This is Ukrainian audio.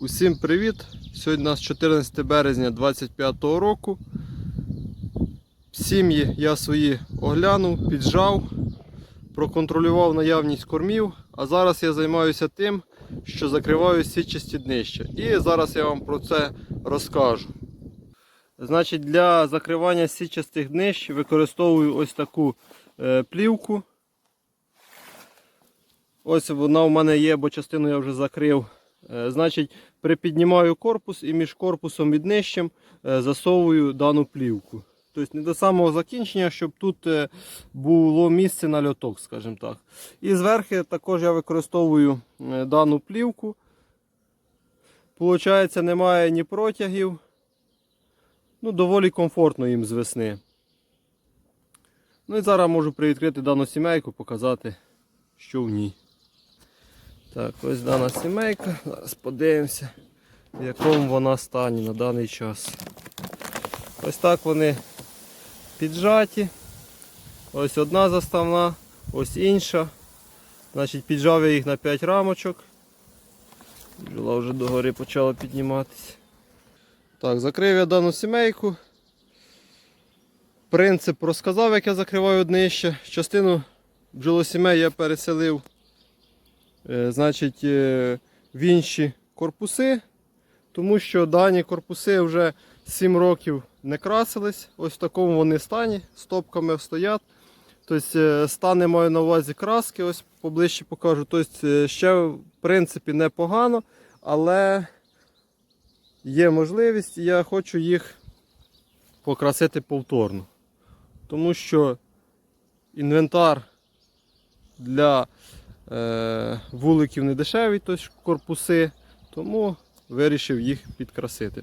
Усім привіт! Сьогодні у нас 14 березня 2025 року. Сім'ї я свої оглянув, піджав, проконтролював наявність кормів, а зараз я займаюся тим, що закриваю сітчасті днища. І зараз я вам про це розкажу. Значить, для закривання сітчастих днищ використовую ось таку е, плівку. Ось вона у мене є, бо частину я вже закрив. Е, Значить, припіднімаю корпус і між корпусом і днищем е, засовую дану плівку. Тобто не до самого закінчення, щоб тут е, було місце на льоток, скажімо так. І зверху також я використовую е, дану плівку. Получається, немає ні протягів. Ну, доволі комфортно їм з весни. Ну і зараз можу привідкрити дану сімейку, показати, що в ній. Так, ось дана сімейка. Зараз подивимося, в якому вона стані на даний час. Ось так вони піджаті. Ось одна заставна, ось інша. Значить, піджав я їх на 5 рамочок. Бджола вже догори почала підніматися. Так, закрив я дану сімейку. Принцип розказав, як я закриваю днище. Частину бджолосімей я переселив е, значить, е, в інші корпуси, тому що дані корпуси вже 7 років не красились. Ось в такому вони стані, стопками стоять. Тобто е, стани маю на увазі краски, ось поближче покажу. Тобто е, ще в принципі непогано, але є можливість, і я хочу їх покрасити повторно. Тому що інвентар для е, вуликів не дешевий, тобто корпуси, тому вирішив їх підкрасити.